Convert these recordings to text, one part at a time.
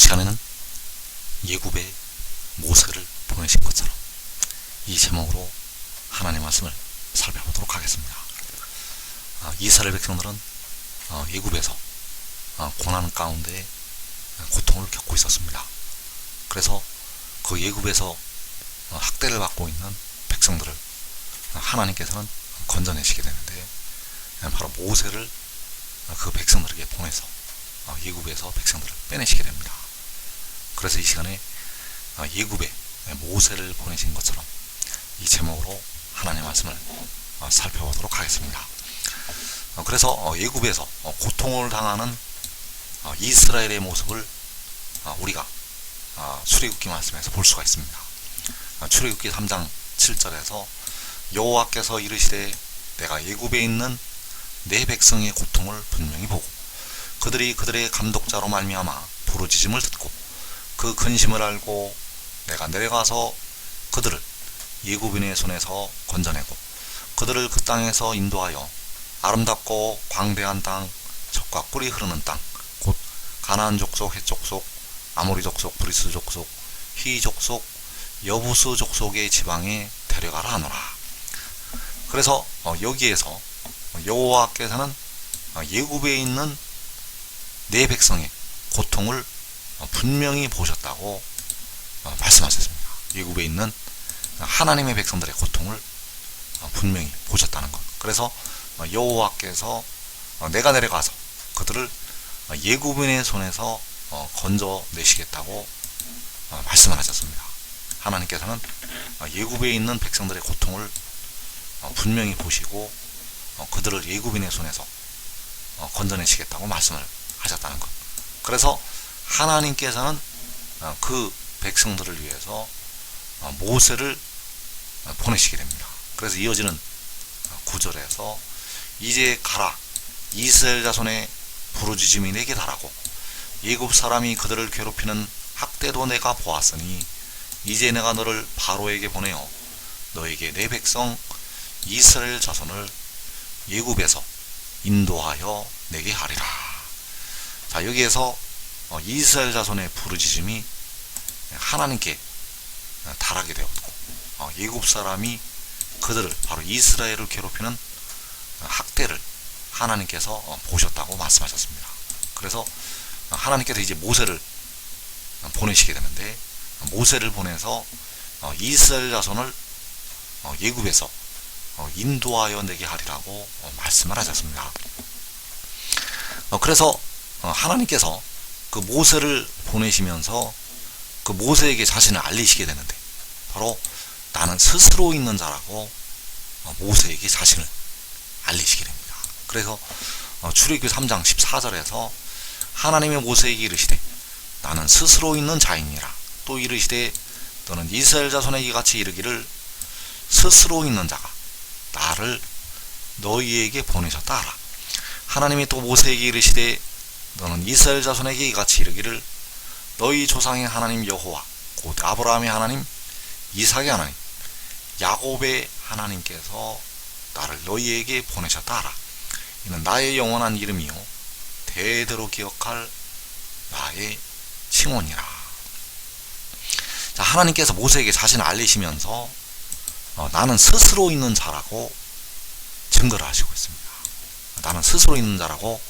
시간에는 예굽의 모세를 보내신 것처럼 이 제목으로 하나님의 말씀을 살펴보도록 하겠습니다. 아, 이스라엘 백성들은 어, 예굽에서 어, 고난 가운데 고통을 겪고 있었습니다. 그래서 그 예굽에서 어, 학대를 받고 있는 백성들을 하나님께서는 건져내시게 되는데 바로 모세를 그 백성들에게 보내서 어, 예굽에서 백성들을 빼내시게 됩니다. 그래서 이 시간에 어, 예굽에 모세를 보내신 것처럼 이 제목으로 하나님의 말씀을 어, 살펴보도록 하겠습니다. 그래서 예굽에서 고통을 당하는 이스라엘의 모습을 우리가 출애굽기 말씀에서 볼 수가 있습니다. 출애굽기 3장 7절에서 여호와께서 이르시되 내가 예굽에 있는 내 백성의 고통을 분명히 보고 그들이 그들의 감독자로 말미암아 부르짖음을 듣고 그 근심을 알고 내가 내려가서 그들을 예굽인의 손에서 건져내고 그들을 그 땅에서 인도하여 아름답고 광대한 땅 적과 꿀이 흐르는 땅 곧 가나안 족속 헷 족속 아모리 족속 브리스 족속 히 족속 여부스 족속의 지방에 데려가라 하노라. 그래서 어, 여기에서 여호와께서는 어, 예굽에 있는 내 백성의 고통을 어, 분명히 보셨다고 어, 말씀하셨습니다. 예굽에 있는 하나님의 백성들의 고통을 어, 분명히 보셨다는 것. 그래서 여호와께서 내가 내려가서 그들을 예굽인의 손에서 건져내시겠다고 말씀을 하셨습니다. 하나님께서는 예굽에 있는 백성들의 고통을 분명히 보시고 그들을 예굽인의 손에서 건져내시겠다고 말씀을 하셨다는 것. 그래서 하나님께서는 어, 그 백성들을 위해서 어, 모세를 어, 보내시게 됩니다. 그래서 이어지는 구절에서 이제 가라 이스라엘 자손의 부르짖음이 내게 달하고 예굽 사람이 그들을 괴롭히는 학대도 내가 보았으니 이제 내가 너를 바로에게 보내어 너에게 내 백성 이스라엘 자손을 예굽에서 인도하여 내게 하리라. 자, 여기에서 어, 이스라엘 자손의 부르짖음이 하나님께 달하게 되었고 어, 예굽 사람이 그들을 바로 이스라엘을 괴롭히는 학대를 하나님께서 어, 보셨다고 말씀하셨습니다. 그래서 하나님께서 이제 모세를 보내시게 되는데 모세를 보내서 이스라엘 자손을 예굽에서 인도하여 내게 하리라고 말씀을 하셨습니다. 그래서 어, 하나님께서 그 모세를 보내시면서 그 모세에게 자신을 알리시게 되는데 바로 나는 스스로 있는 자라고 어, 모세에게 자신을 알리시게 됩니다. 그래서 어, 출애굽기 3장 14절에서 하나님의 모세에게 이르시되 나는 스스로 있는 자이니라 또 이르시되 너는 이스라엘 자손에게 같이 이르기를 스스로 있는 자가 나를 너희에게 보내셨다 하라 하나님이 또 모세에게 이르시되 너는 이스라엘 자손에게 이같이 이르기를 너희 조상의 하나님 여호와 곧 아브라함의 하나님 이삭의 하나님 야곱의 하나님께서 나를 너희에게 보내셨다 하라 이는 나의 영원한 이름이요 대대로 기억할 나의 칭원이라 자, 하나님께서 모세에게 자신을 알리시면서 어, 나는 스스로 있는 자라고 증거를 하시고 있습니다. 나는 스스로 있는 자라고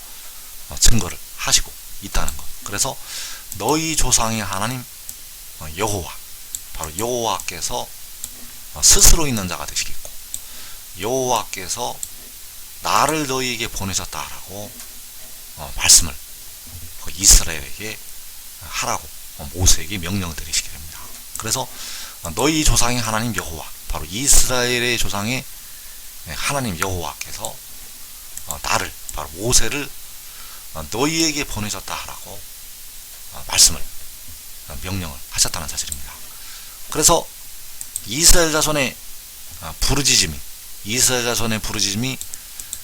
어, 증거를 하시고 있다는 것. 그래서 너희 조상의 하나님 어, 여호와 바로 여호와께서 어, 스스로 있는 자가 되시겠고 여호와께서 나를 너희에게 보내셨다라고 어, 말씀을 그 이스라엘에게 하라고 모세에게 명령을 드리시게 됩니다. 그래서 너희 조상의 하나님 여호와 바로 이스라엘의 조상의 하나님 여호와께서 나를 바로 모세를 어, 너희에게 보내셨다 하라고 어, 말씀을 어, 명령을 하셨다는 사실입니다. 그래서 이스라엘 자손의 부르짖음이 이스라엘 자손의 부르짖음이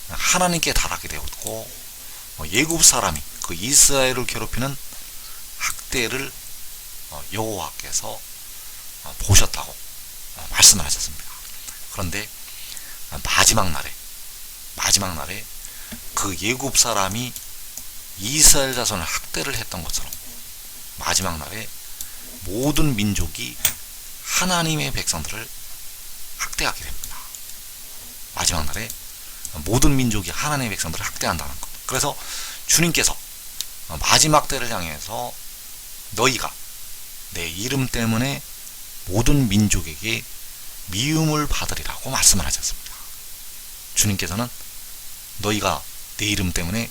하나님께 달하게 되었고 예굽 사람이 그 이스라엘을 괴롭히는 학대를 여호와께서 보셨다고 말씀을 하셨습니다. 그런데 마지막 날에 마지막 날에 그 예굽 사람이 이스라엘 자손을 학대를 했던 것처럼 마지막 날에 모든 민족이 하나님의 백성들을 학대하게 됩니다. 마지막 날에 모든 민족이 하나님의 백성들을 학대한다는 것. 그래서 주님께서 마지막 때를 향해서 너희가 내 이름 때문에 모든 민족에게 미움을 받으리라고 말씀을 하셨습니다. 주님께서는 너희가 내 이름 때문에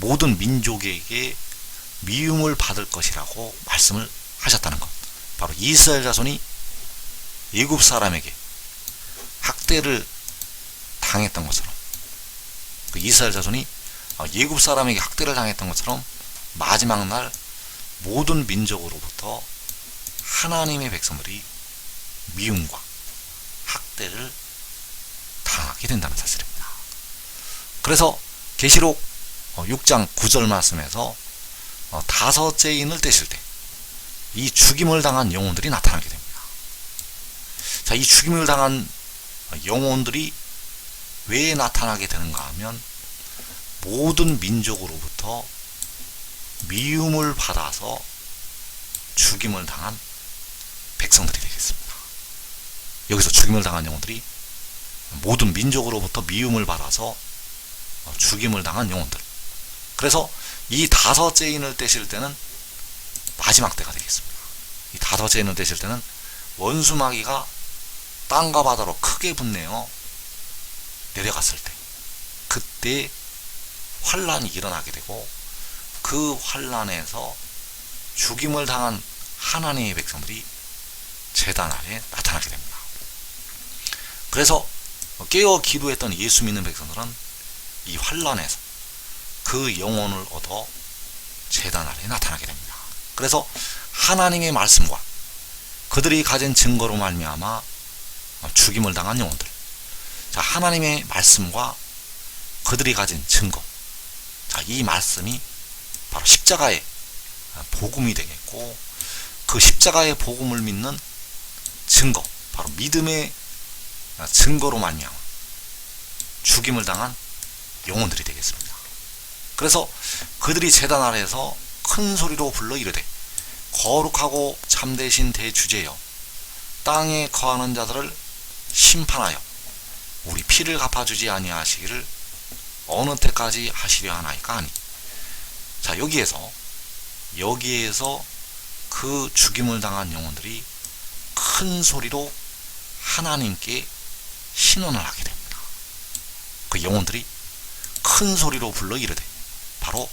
모든 민족에게 미움을 받을 것이라고 말씀을 하셨다는 것. 바로 이스라엘 자손이 예굽 사람에게 학대를 당했던 것처럼 그 이스라엘 자손이 예굽 사람에게 학대를 당했던 것처럼 마지막 날 모든 민족으로부터 하나님의 백성들이 미움과 학대를 당하게 된다는 사실입니다. 그래서 계시록 6장 9절 말씀에서 어, 다섯째 인을 떼실 때 이 죽임을 당한 영혼들이 나타나게 됩니다. 자, 이 죽임을 당한 영혼들이 왜 나타나게 되는가 하면 모든 민족으로부터 미움을 받아서 죽임을 당한 백성들이 되겠습니다. 여기서 죽임을 당한 영혼들이 모든 민족으로부터 미움을 받아서 죽임을 당한 영혼들. 그래서 이 다섯째 인을 떼실 때는 마지막 때가 되겠습니다. 이 다섯째 인을 떼실 때는 원수마귀가 땅과 바다로 크게 분내어 내려갔을 때 그때 환란이 일어나게 되고 그 환란에서 죽임을 당한 하나님의 백성들이 재단 아래 나타나게 됩니다. 그래서 깨어 기도했던 예수 믿는 백성들은 이 환란에서 그 영혼을 얻어 재단 아래 나타나게 됩니다. 그래서 하나님의 말씀과 그들이 가진 증거로 말미암아 죽임을 당한 영혼들. 자, 하나님의 말씀과 그들이 가진 증거. 자, 이 말씀이 바로 십자가의 복음이 되겠고 그 십자가의 복음을 믿는 증거, 바로 믿음의 증거로 말미암아 죽임을 당한 영혼들이 되겠습니다. 그래서 그들이 재단 아래에서 큰 소리로 불러 이르되 거룩하고 참되신 대주제여 땅에 거하는 자들을 심판하여 우리 피를 갚아주지 아니하시기를 어느 때까지 하시려 하나이까 하니 자 여기에서 여기에서 그 죽임을 당한 영혼들이 큰 소리로 하나님께 신원을 하게 됩니다. 그 영혼들이 큰 소리로 불러 이르되 바로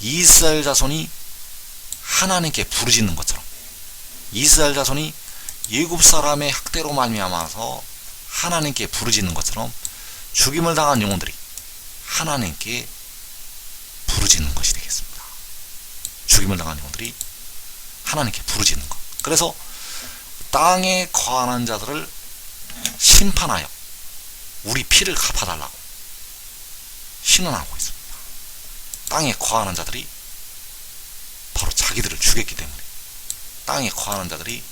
이스라엘 자손이 하나님께 부르짖는 것처럼 이스라엘 자손이 예굽 사람의 학대로 말미암아서 하나님께 부르짖는 것처럼 죽임을 당한 영혼들이 하나님께 부르짖는 것이 되겠습니다. 죽임을 당한 영혼들이 하나님께 부르짖는 것. 그래서 땅에 거하는 자들을 심판하여 우리 피를 갚아달라고 신원하고 있습니다. 땅에 거하는 자들이 바로 자기들을 죽였기 때문에 땅에 거하는 자들이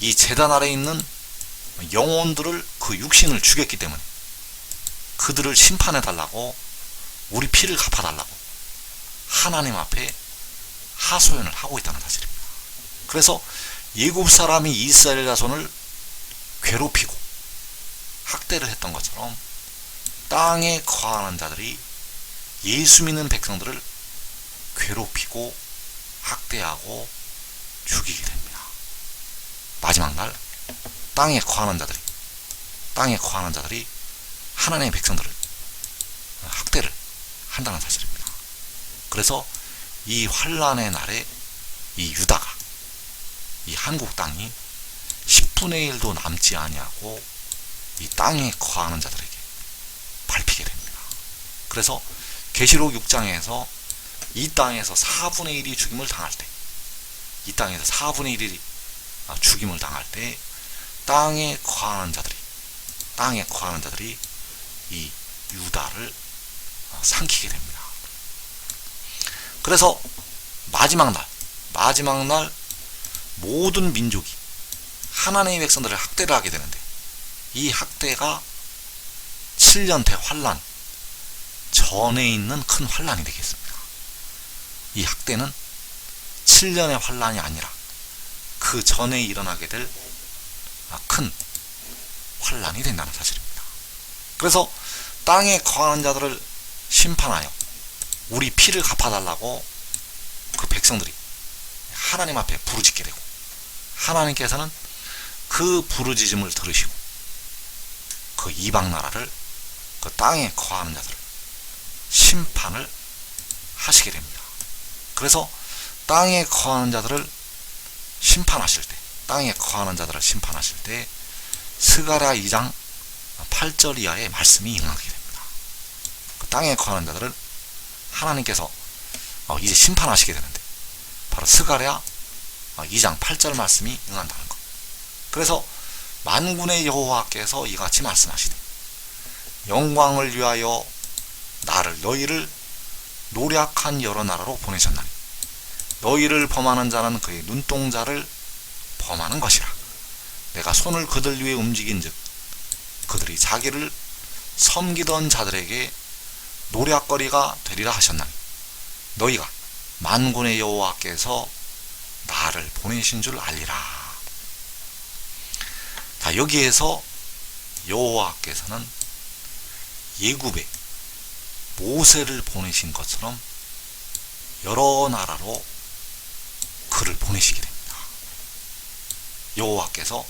이 재단 아래 있는 영혼들을 그 육신을 죽였기 때문에 그들을 심판해 달라고 우리 피를 갚아 달라고 하나님 앞에 하소연을 하고 있다는 사실입니다. 그래서 예굽 사람이 이스라엘 자손을 괴롭히고 학대를 했던 것처럼 땅에 거하는 자들이 예수 믿는 백성들을 괴롭히고 학대하고 죽이게 됩니다. 마지막 날 땅에 거하는 자들이 땅에 거하는 자들이 하나님의 백성들을 학대를 한다는 사실입니다. 그래서 이 환란의 날에 이 유다가 이 한국 땅이 10분의 1도 남지 아니하고 이 땅에 거하는 자들에게 밟히게 됩니다. 그래서 계시록 6장에서 이 땅에서 4분의 1이 죽임을 당할 때, 이 땅에서 4분의 1이 죽임을 당할 때, 땅에 거하는 자들이, 땅에 거하는 자들이 이 유다를 삼키게 됩니다. 그래서 마지막 날, 마지막 날 모든 민족이 하나님의 백성들을 학대를 하게 되는데 이 학대가 7년 대환란 전에 있는 큰 환란이 되겠습니다. 이 학대는 7년의 환란이 아니라 그 전에 일어나게 될 큰 환란이 된다는 사실입니다. 그래서 땅에 거하는 자들을 심판하여 우리 피를 갚아달라고 그 백성들이 하나님 앞에 부르짖게 되고 하나님께서는 그 부르짖음을 들으시고 그 이방 나라를 그 땅에 거하는 자들을 심판을 하시게 됩니다. 그래서 땅에 거하는 자들을 심판하실 때, 땅에 거하는 자들을 심판하실 때, 스가랴 2장 8절 이하의 말씀이 임하게 됩니다. 그 땅에 거하는 자들을 하나님께서 어, 이제 심판하시게 되는데, 바로 스가랴 2장 8절 말씀이 응한다는 것. 그래서 만군의 여호와께서 이같이 말씀하시되, 영광을 위하여 나를 너희를 노력한 여러 나라로 보내셨나니 너희를 범하는 자는 그의 눈동자를 범하는 것이라. 내가 손을 그들 위에 움직인즉 그들이 자기를 섬기던 자들에게 노략거리가 되리라 하셨나니 너희가 만군의 여호와께서 나를 보내신 줄 알리라. 자 여기에서 여호와께서는 예굽에 모세를 보내신 것처럼 여러 나라로 그를 보내시게 됩니다. 여호와께서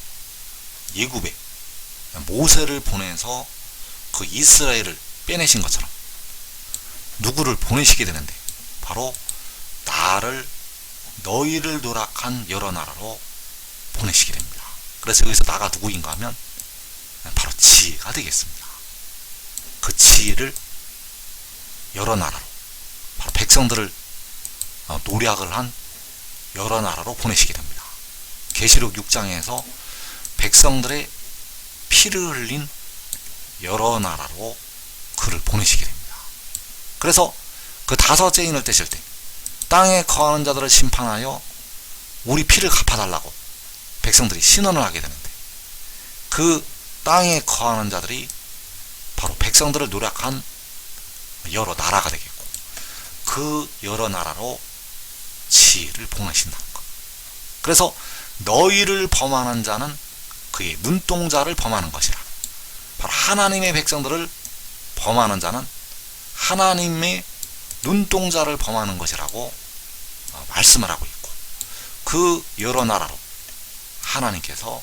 예굽에 모세를 보내서 그 이스라엘을 빼내신 것처럼 누구를 보내시게 되는데 바로 나를 너희를 노락한 여러 나라로 보내시게 됩니다. 그래서 여기서 나가 누구인가 하면 바로 지혜가 되겠습니다. 그 지혜를 여러 나라로 바로 백성들을 어, 노략을 한 여러 나라로 보내시게 됩니다. 계시록 6장에서 백성들의 피를 흘린 여러 나라로 그를 보내시게 됩니다. 그래서 그 다섯째 인을 떼실 때 땅에 거하는 자들을 심판하여 우리 피를 갚아달라고 백성들이 신원을 하게 되는데 그 땅에 거하는 자들이 바로 백성들을 노력한 여러 나라가 되겠고 그 여러 나라로 지혜를 보내신다는 것. 그래서 너희를 범하는 자는 그의 눈동자를 범하는 것이라. 바로 하나님의 백성들을 범하는 자는 하나님의 눈동자를 범하는 것이라고 어, 말씀을 하고 있고 그 여러 나라로 하나님께서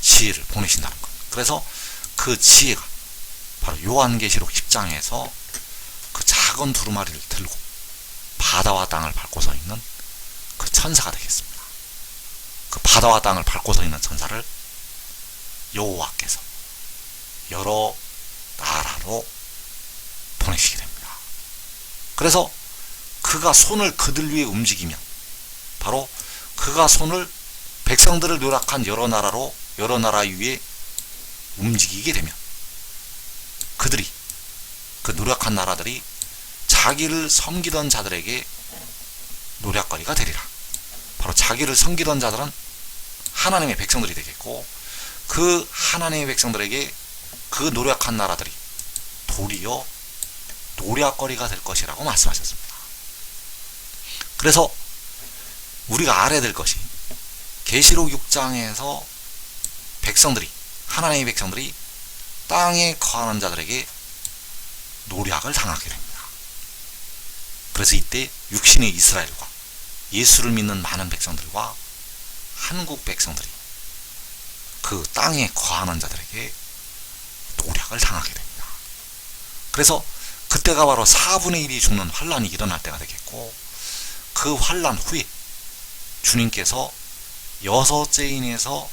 지혜를 보내신다는 것. 그래서 그 지혜가 바로 요한계시록 10장에서 그 작은 두루마리를 들고 바다와 땅을 밟고 서 있는 그 천사가 되겠습니다. 그 바다와 땅을 밟고 서 있는 천사를 여호와께서 여러 나라로 보내시게 됩니다. 그래서 그가 손을 그들 위에 움직이면 바로 그가 손을 백성들을 노력한 여러 나라로 여러 나라 위에 움직이게 되면 그들이 그 노력한 나라들이 자기를 섬기던 자들에게 노략거리가 되리라. 바로 자기를 섬기던 자들은 하나님의 백성들이 되겠고 그 하나님의 백성들에게 그 노력한 나라들이 도리어 노략거리가 될 것이라고 말씀하셨습니다. 그래서 우리가 알아야 될 것이 계시록 6장에서 백성들이 하나님의 백성들이 땅에 거하는 자들에게 노략을 당하게 됩니다. 그래서 이때 육신의 이스라엘과 예수를 믿는 많은 백성들과 한국 백성들이 그 땅에 거하는 자들에게 노략을 당하게 됩니다. 그래서 그때가 바로 4분의 1이 죽는 환란이 일어날 때가 되겠고 그 환란 후에 주님께서 여섯째 인에서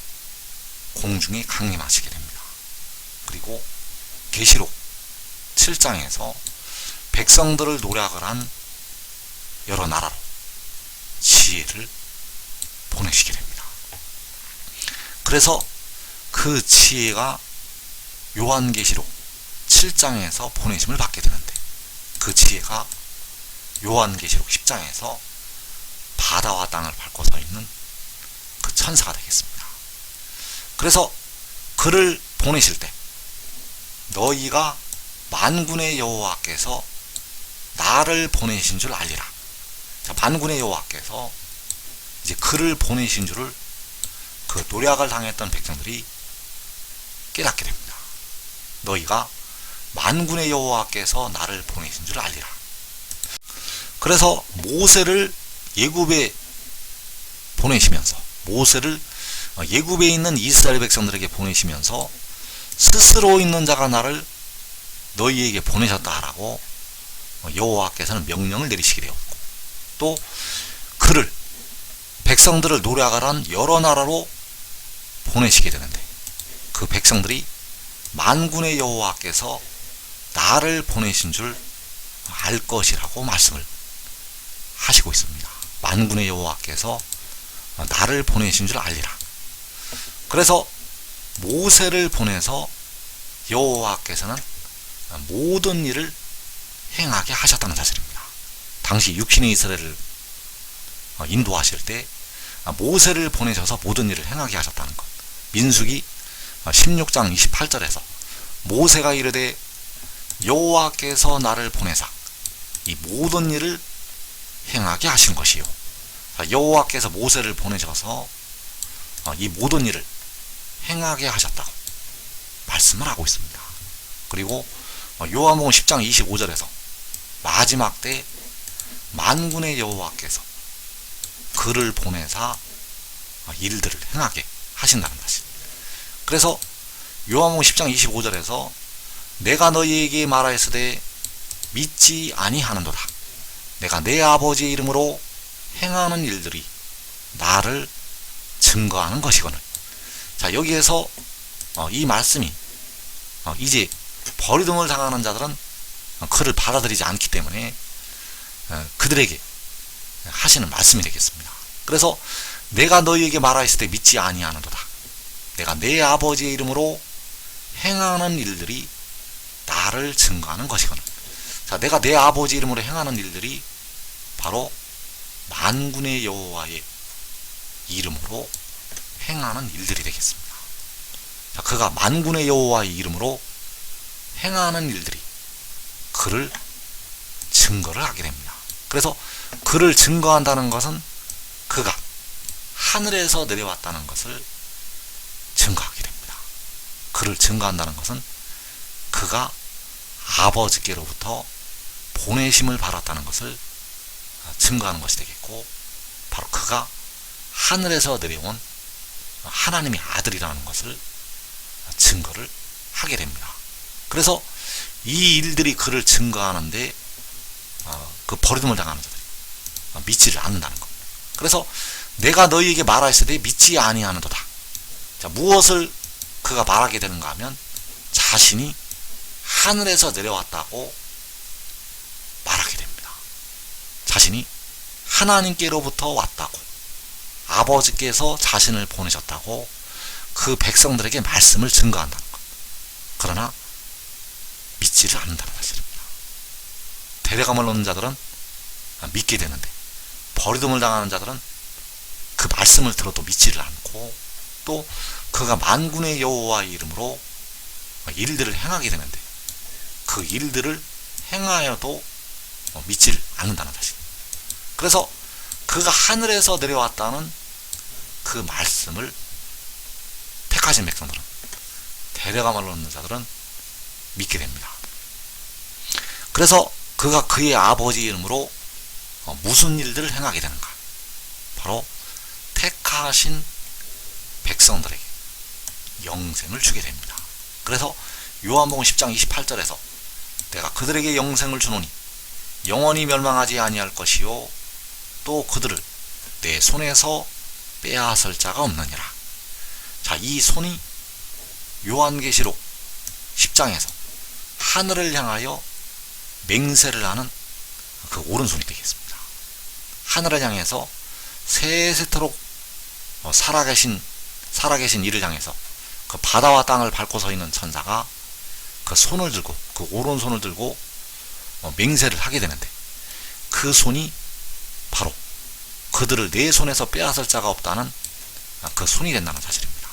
공중에 강림하시게 됩니다. 그리고 계시록 7장에서 백성들을 노략을 한 여러 나라로 지혜를 보내시게 됩니다. 그래서 그 지혜가 요한계시록 7장에서 보내심을 받게 되는데 그 지혜가 요한계시록 10장에서 바다와 땅을 밟고 서 있는 그 천사가 되겠습니다. 그래서 그를 보내실 때 너희가 만군의 여호와께서 나를 보내신 줄 알리라. 자, 만군의 여호와께서 이제 그를 보내신 줄을 그 노략을 당했던 백성들이 깨닫게 됩니다. 너희가 만군의 여호와께서 나를 보내신 줄 알리라. 그래서 모세를 예굽에 보내시면서 모세를 예굽에 있는 이스라엘 백성들에게 보내시면서 스스로 있는 자가 나를 너희에게 보내셨다라고 여호와께서는 명령을 내리시게 되었고 또 그를 백성들을 노략하란 여러 나라로 보내시게 되는데 그 백성들이 만군의 여호와께서 나를 보내신 줄 알 것이라고 말씀을 하시고 있습니다. 만군의 여호와께서 나를 보내신 줄 알리라. 그래서 모세를 보내서 여호와께서는 모든 일을 행하게 하셨다는 사실입니다. 당시 육신의 이스라엘을 인도하실 때 모세를 보내셔서 모든 일을 행하게 하셨다는 것. 민수기 16장 28절에서 모세가 이르되 여호와께서 나를 보내사 이 모든 일을 행하게 하신 것이요. 여호와께서 모세를 보내셔서 이 모든 일을 행하게 하셨다고 말씀을 하고 있습니다. 그리고 요한복음 10장 25절에서 마지막 때 만군의 여호와께서 그를 보내사 일들을 행하게 하신다는 것이. 그래서 요한복음 10장 25절에서 내가 너희에게 말하였으되 믿지 아니하는도다. 내가 내 아버지의 이름으로 행하는 일들이 나를 증거하는 것이거늘. 자 여기에서 이 말씀이 이제 버리등을 당하는 자들은 그를 받아들이지 않기 때문에 그들에게 하시는 말씀이 되겠습니다. 그래서 내가 너희에게 말하였을 때 믿지 아니하는도다. 내가 내 아버지의 이름으로 행하는 일들이 나를 증거하는 것이거든. 자, 내가 내 아버지 이름으로 행하는 일들이 바로 만군의 여호와의 이름으로 행하는 일들이 되겠습니다. 자, 그가 만군의 여호와의 이름으로 행하는 일들이 그를 증거를 하게 됩니다. 그래서 그를 증거한다는 것은 그가 하늘에서 내려왔다는 것을 증거하게 됩니다. 그를 증거한다는 것은 그가 아버지께로부터 보내심을 받았다는 것을 증거하는 것이 되겠고 바로 그가 하늘에서 내려온 하나님의 아들이라는 것을 증거를 하게 됩니다. 그래서 이 일들이 그를 증거하는데 그 버림을 당하는 자들이 믿지를 않는다는 것. 그래서 내가 너희에게 말하였을 때 믿지 아니하는도다. 자, 무엇을 그가 말하게 되는가 하면 자신이 하늘에서 내려왔다고 말하게 됩니다. 자신이 하나님께로부터 왔다고 아버지께서 자신을 보내셨다고 그 백성들에게 말씀을 증거한다는 것. 그러나 믿지를 않는다는 사실입니다. 대대감을 놓는 자들은 믿게 되는데 버리둠을 당하는 자들은 그 말씀을 들어도 믿지를 않고 또 그가 만군의 여호와의 이름으로 일들을 행하게 되는데 그 일들을 행하여도 믿지를 않는다는 사실. 그래서 그가 하늘에서 내려왔다는 그 말씀을 택하신 백성들은 대대감을 놓는 자들은 믿게 됩니다. 그래서 그가 그의 아버지 이름으로 무슨 일들을 행하게 되는가? 바로 택하신 백성들에게 영생을 주게 됩니다. 그래서 요한복음 10장 28절에서 내가 그들에게 영생을 주노니 영원히 멸망하지 아니할 것이요 또 그들을 내 손에서 빼앗을 자가 없느니라. 자, 이 손이 요한계시록 10장에서 하늘을 향하여 맹세를 하는 그 오른손이 되겠습니다. 하늘을 향해서 세세토록 살아계신 살아계신 이를 향해서 그 바다와 땅을 밟고 서 있는 천사가 그 손을 들고 그 오른손을 들고 맹세를 하게 되는데 그 손이 바로 그들을 내 손에서 빼앗을 자가 없다는 그 손이 된다는 사실입니다.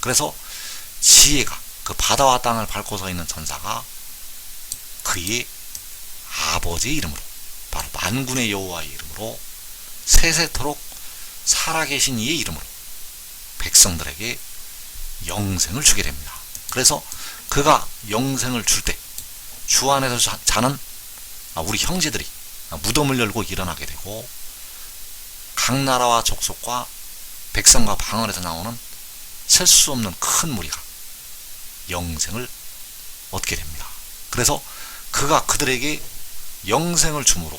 그래서 지혜가 그 바다와 땅을 밟고 서 있는 천사가 그의 아버지의 이름으로 바로 만군의 여호와의 이름으로 세세토록 살아계신 이의 이름으로 백성들에게 영생을 주게 됩니다. 그래서 그가 영생을 줄 때 주 안에서 자- 자는 아, 우리 형제들이 무덤을 열고 일어나게 되고 각 나라와 족속과 백성과 방언에서 나오는 셀 수 없는 큰 무리가 영생을 얻게 됩니다. 그래서 그가 그들에게 영생을 주므로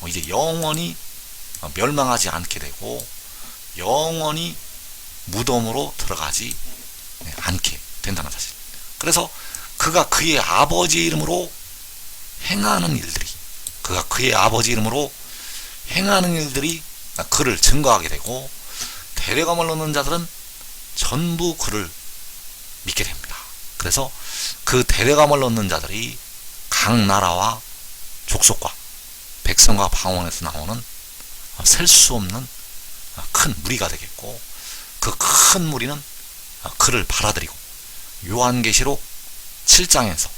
어, 이제 영원히 어, 멸망하지 않게 되고 영원히 무덤으로 들어가지 네, 않게 된다는 사실. 그래서 그가 그의 아버지 이름으로 행하는 일들이 그가 그의 아버지 이름으로 행하는 일들이 그를 증거하게 되고 대례감을 넣는 자들은 전부 그를 믿게 됩니다. 그래서 그 대례감을 넣는 자들이 각 나라와 족속과 백성과 방언에서 나오는 셀 수 없는 큰 무리가 되겠고 그 큰 무리는 그를 받아들이고 요한계시록 7장에서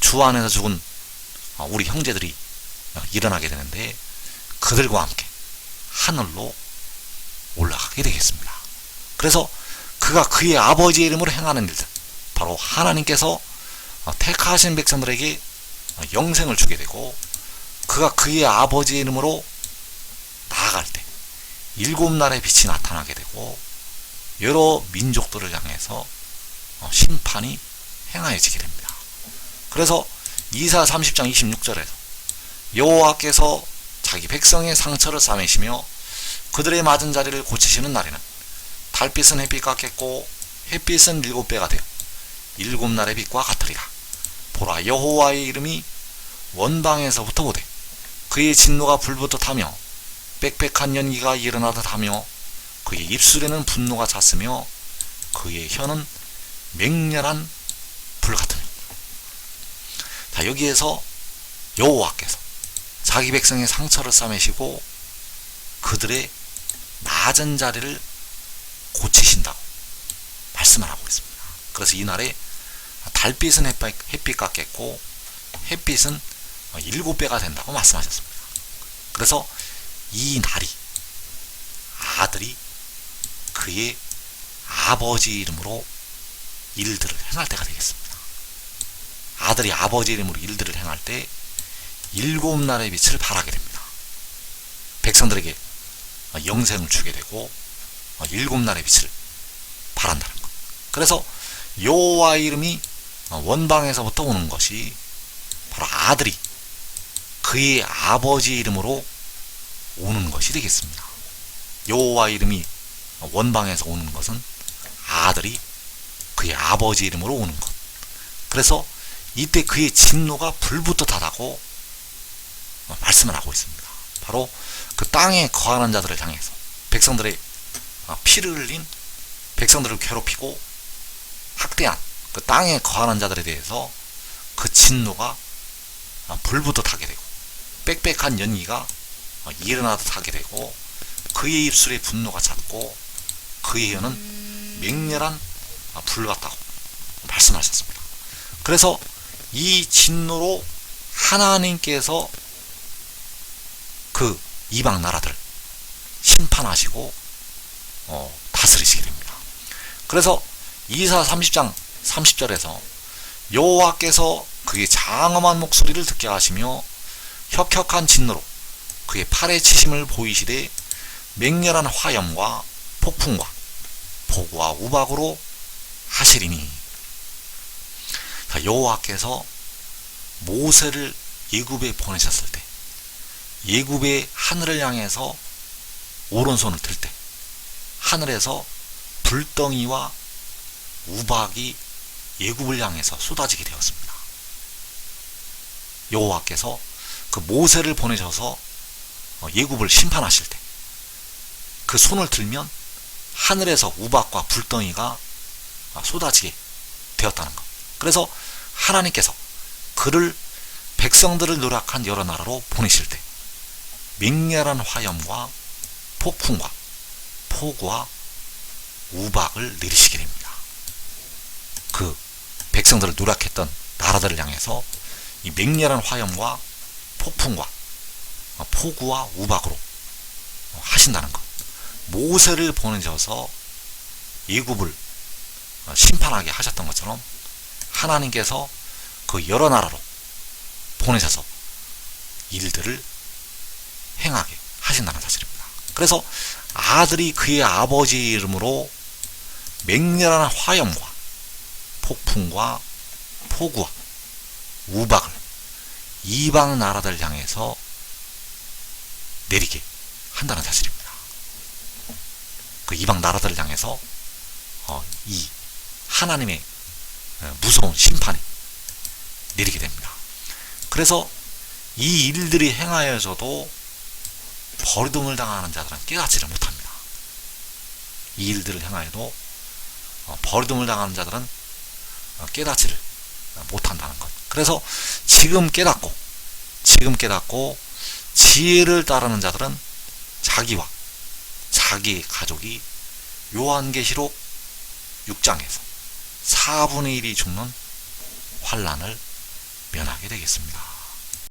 주 안에서 죽은 우리 형제들이 일어나게 되는데 그들과 함께 하늘로 올라가게 되겠습니다. 그래서 그가 그의 아버지 이름으로 행하는 일들 바로 하나님께서 택하신 백성들에게 영생을 주게 되고 그가 그의 아버지 이름으로 나아갈 때 일곱 날의 빛이 나타나게 되고 여러 민족들을 향해서 어, 심판이 행하여지게 됩니다. 그래서 이사 30장 26절에서 여호와께서 자기 백성의 상처를 싸매시며 그들의 맞은 자리를 고치시는 날에는 달빛은 햇빛 같겠고 햇빛은 일곱 배가 되어 일곱 날의 빛과 같으리라. 보라 여호와의 이름이 원방에서부터 오되 그의 진노가 불부터 타며 빽빽한 연기가 일어나듯 하며 그의 입술에는 분노가 찼으며 그의 혀는 맹렬한 불 같으니 자 여기에서 여호와께서 자기 백성의 상처를 싸매시고 그들의 낮은 자리를 고치신다고 말씀을 하고 있습니다. 그래서 이날에 달빛은 햇빛, 햇빛 같겠고 햇빛은 일곱 배가 된다고 말씀하셨습니다. 그래서 이 날이 아들이 그의 아버지 이름으로 일들을 행할 때가 되겠습니다. 아들이 아버지 이름으로 일들을 행할 때 일곱 날의 빛을 발하게 됩니다. 백성들에게 영생을 주게 되고 일곱 날의 빛을 발한다는 것. 그래서 여호와 이름이 원방에서부터 오는 것이 바로 아들이 그의 아버지 이름으로 오는 것이 되겠습니다. 여호와 이름이 원방에서 오는 것은 아들이 그의 아버지 이름으로 오는 것. 그래서 이때 그의 진노가 불부터 다다고 말씀을 하고 있습니다. 바로 그 땅에 거하는 자들을 향해서 백성들의 피를 흘린 백성들을 괴롭히고 학대한 그 땅에 거하는 자들에 대해서 그 진노가 불부터 타게 되고 빽빽한 연기가 일어나듯 하게 되고 그의 입술에 분노가 찼고 그의 혀는 맹렬한 불 같다고 말씀하셨습니다. 그래서 이 진노로 하나님께서 그 이방 나라들 심판하시고 어, 다스리시게 됩니다. 그래서 이사 30장 30절에서 여호와께서 그의 장엄한 목소리를 듣게 하시며 혁혁한 진노로 그의 팔에 치심을 보이시되 맹렬한 화염과 폭풍과 폭우와 우박으로 하시리니. 여호와께서 모세를 예굽에 보내셨을 때 예굽의 하늘을 향해서 오른손을 들 때 하늘에서 불덩이와 우박이 예굽을 향해서 쏟아지게 되었습니다. 여호와께서 그 모세를 보내셔서 예굽을 심판하실 때 그 손을 들면 하늘에서 우박과 불덩이가 쏟아지게 되었다는 것. 그래서 하나님께서 그를 백성들을 노력한 여러 나라로 보내실 때 맹렬한 화염과 폭풍과 폭우와 우박을 내리시게 됩니다. 그 백성들을 노력했던 나라들을 향해서 이 맹렬한 화염과 폭풍과 폭우와 우박으로 하신다는 것. 모세를 보내셔서 예굽을 어, 심판하게 하셨던 것처럼 하나님께서 그 여러 나라로 보내셔서 일들을 행하게 하신다는 사실입니다. 그래서 아들이 그의 아버지 이름으로 맹렬한 화염과 폭풍과 폭우와 우박을 이방 나라들 향해서 내리게 한다는 사실입니다. 그 이방 나라들을 향해서 어, 이 하나님의 어, 무서운 심판이 내리게 됩니다. 그래서 이 일들이 행하여서도 버리둠을 당하는 자들은 깨닫지를 못합니다. 이 일들을 행하여도 어, 버리둠을 당하는 자들은 어, 깨닫지를 못한다는 것. 그래서 지금 깨닫고 지금 깨닫고 지혜를 따르는 자들은 자기와 자기 가족이 요한계시록 6장에서 4분의 1이 죽는 환란을 면하게 되겠습니다.